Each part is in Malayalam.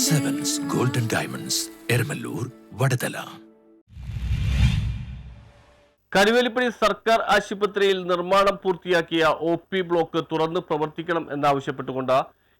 ഡയമണ്ട്സ് എരമല്ലൂർ വടതല കരുവേലിപ്പടി സർക്കാർ ആശുപത്രിയിൽ നിർമ്മാണം പൂർത്തിയാക്കിയ ഒ പി ബ്ലോക്ക് തുറന്ന് പ്രവർത്തിക്കണം എന്നാവശ്യപ്പെട്ടുകൊണ്ട്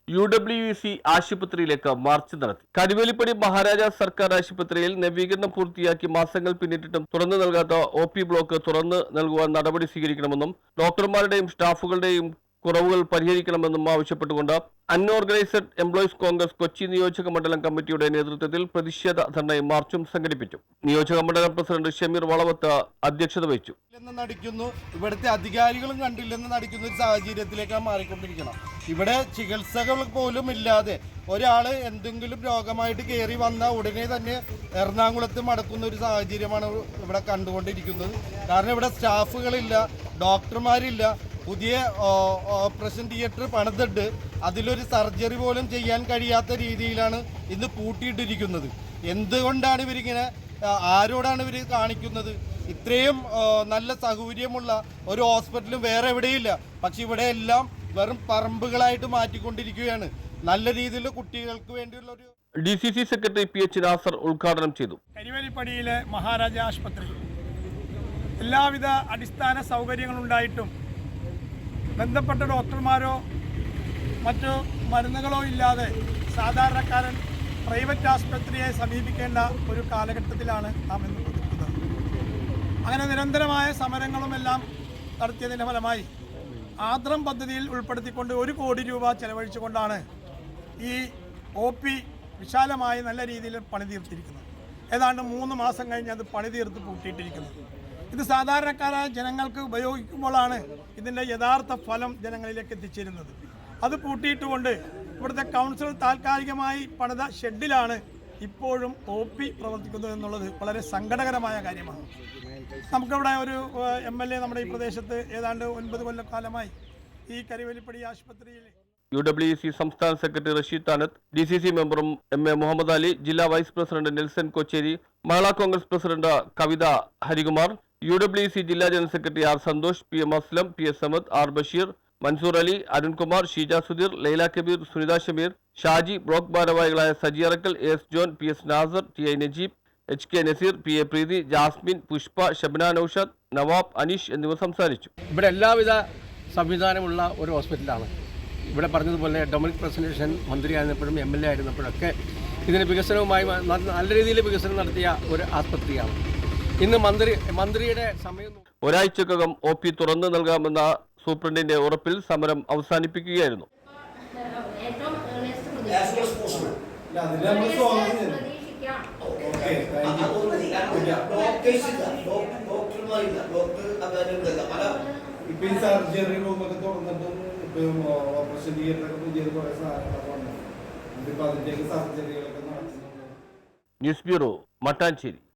യു ഡബ്ല്യു സി ആശുപത്രിയിലേക്ക് മാർച്ച് നടത്തി. കരുവേലിപ്പടി മഹാരാജ സർക്കാർ ആശുപത്രിയിൽ നവീകരണം പൂർത്തിയാക്കി മാസങ്ങൾ പിന്നിട്ടിട്ടും തുറന്നു നൽകാത്ത ഒ പി ബ്ലോക്ക് തുറന്ന് നൽകുവാൻ നടപടി സ്വീകരിക്കണമെന്നും ഡോക്ടർമാരുടെയും സ്റ്റാഫുകളുടെയും കുറവുകൾ പരിഹരിക്കണമെന്നും ആവശ്യപ്പെട്ടുകൊണ്ട് അൺഓർഗനൈസ്ഡ് എംപ്ലോയീസ് കോൺഗ്രസ് കൊച്ചി നിയോജക മണ്ഡലം കമ്മിറ്റിയുടെ നേതൃത്വത്തിൽ പ്രതിഷേധ ധർണയും മാർച്ചും സംഘടിപ്പിച്ചു. നിയോജക മണ്ഡലം പ്രസിഡന്റ് ഷമീർ വളവത്ത് അധ്യക്ഷത വഹിച്ചു. നടിക്കുന്നു. ഇവിടുത്തെ അധികാരികളും കണ്ടില്ലെന്ന് നടിക്കുന്ന ഒരു സാഹചര്യത്തിലേക്കാണ് മാറിക്കൊണ്ടിരിക്കണം. ഇവിടെ ചികിത്സകൾ പോലും ഇല്ലാതെ ഒരാൾ എന്തെങ്കിലും രോഗമായിട്ട് കയറി വന്ന ഉടനെ തന്നെ എറണാകുളത്ത് മടക്കുന്ന ഒരു സാഹചര്യമാണ് ഇവിടെ കണ്ടുകൊണ്ടിരിക്കുന്നത്. കാരണം ഇവിടെ സ്റ്റാഫുകളില്ല ഡോക്ടർമാരില്ല പുതിയ ഓപ്പറേഷൻ തിയേറ്റർ പണിതിട്ട് അതിലൊരു സർജറി പോലും ചെയ്യാൻ കഴിയാത്ത രീതിയിലാണ് ഇന്ന് പൂട്ടിയിട്ടിരിക്കുന്നത്. എന്തുകൊണ്ടാണ് ഇവരിങ്ങനെ ആരോടാണ് ഇവർ കാണിക്കുന്നത്? ഇത്രയും നല്ല സൗകര്യമുള്ള ഒരു ഹോസ്പിറ്റലും വേറെ എവിടെയില്ല. പക്ഷെ ഇവിടെ എല്ലാം വെറും പറമ്പുകളായിട്ട് മാറ്റിക്കൊണ്ടിരിക്കുകയാണ്. നല്ല രീതിയിൽ കുട്ടികൾക്ക് വേണ്ടിയുള്ള ഒരു D C C secretary P H Nasar ഉദ്ഘാടനം ചെയ്തു. കരിവേലിപ്പടിയിലെ മഹാരാജ ആശുപത്രി. എല്ലാവിധ അടിസ്ഥാന സൗകര്യങ്ങളുണ്ടായിട്ടും ബന്ധപ്പെട്ട ഡോക്ടർമാരോ മറ്റു മരുന്നുകളോ ഇല്ലാതെ സാധാരണക്കാരൻ പ്രൈവറ്റ് ആശുപത്രിയെ സമീപിക്കേണ്ട ഒരു കാലഘട്ടത്തിലാണ് നാം ഇന്ന് നിൽക്കുന്നത് അങ്ങനെ നിരന്തരമായ സമരങ്ങളും എല്ലാം നടത്തിയതിന്റെ ഫലമായി ആദ്രം പദ്ധതിയിൽ ഉൾപ്പെടുത്തിക്കൊണ്ട് ഒരു കോടി രൂപ ചെലവഴിച്ചുകൊണ്ടാണ് ഈ ഒ പി വിശാലമായി നല്ല രീതിയിൽ പണിതീർത്തിരിക്കുന്നത്. ഏതാണ്ട് മൂന്ന് മാസം കഴിഞ്ഞ് അത് പണിതീർത്ത് പൂട്ടിയിട്ടിരിക്കുന്നത്. ഇത് സാധാരണക്കാരായ ജനങ്ങൾക്ക് ഉപയോഗിക്കുമ്പോഴാണ് ഇതിന്റെ യഥാർത്ഥ ഫലം ജനങ്ങളിലേക്ക് എത്തിച്ചേരുന്നത്. അത് പൂട്ടിയിട്ടുകൊണ്ട് ഇവിടുത്തെ കൗൺസിൽ താൽക്കാലികമായി പണിത ഷെഡിലാണ് ഇപ്പോഴും ഒ പി പ്രവർത്തിക്കുന്നത് എന്നുള്ളത് വളരെ സങ്കടകരമായ കാര്യമാണ്. നമുക്കിവിടെ ഒരു എം എൽ എ നമ്മുടെ ഈ പ്രദേശത്ത് ഏതാണ്ട് ഒൻപത് കൊല്ലക്കാലമായി ഈ കരിവലിപ്പടി ആശുപത്രിയിൽ യു ഡബ്ല്യു സി സംസ്ഥാന secretary Rasheed Thanath D C C മെമ്പറും എം എ മുഹമ്മദ് അലി ജില്ലാ vice president Nelson Kochery Mahila Congress president Kavitha Harikumar U W C ജില്ലാ general secretary R Santhosh P M Aslam P S Samad R Basheer Mansoor Ali Arunkumar Sheeja Sudheer Laila Kabeer Sunitha Shameer Shaji block ഭാരവാഹികളായ Saji Arackal S John P S Nasar T I Najeeb H K Naseer P A Preethi Jasmine Pushpa Shabna Noushad Nawab Aneesh എന്നിവർ സംസാരിച്ചു. ഇവിടെ എല്ലാവിധ സംവിധാനമുള്ള ഒരു ഹോസ്പിറ്റലാണ്. ഇവിടെ പറഞ്ഞതുപോലെ ഡൊമിനിക് പ്രസന്റേഷൻ മന്ത്രിയായിരുന്നപ്പോഴും എം എൽ എ ആയിരുന്നപ്പോഴൊക്കെ ഇതിന് വികസനവുമായി നല്ല രീതിയിൽ വികസനം നടത്തിയ ഒരു ആസ്പത്രിയാണ്. ഇന്ന് മന്ത്രി മന്ത്രിയുടെ സമയം ഒരാഴ്ചക്കകം ഒ പി തുറന്നു നൽകാമെന്ന സൂപ്രണ്ടിന്റെ ഉറപ്പിൽ സമരം അവസാനിപ്പിക്കുകയായിരുന്നു. ഇപ്പൊ സർജറി റൂമൊക്കെ തുറന്നിട്ടും ഇപ്പൊ ഓപ്പറേഷൻ പുതിയ കുറെ സാധനങ്ങളൊക്കെ വന്നു. ഇതിപ്പോ അതിന്റെയൊക്കെ സർജറികളൊക്കെ നടത്തുന്നുണ്ട് ന്യൂസ് ബ്യൂറോ മട്ടാഞ്ചേരി.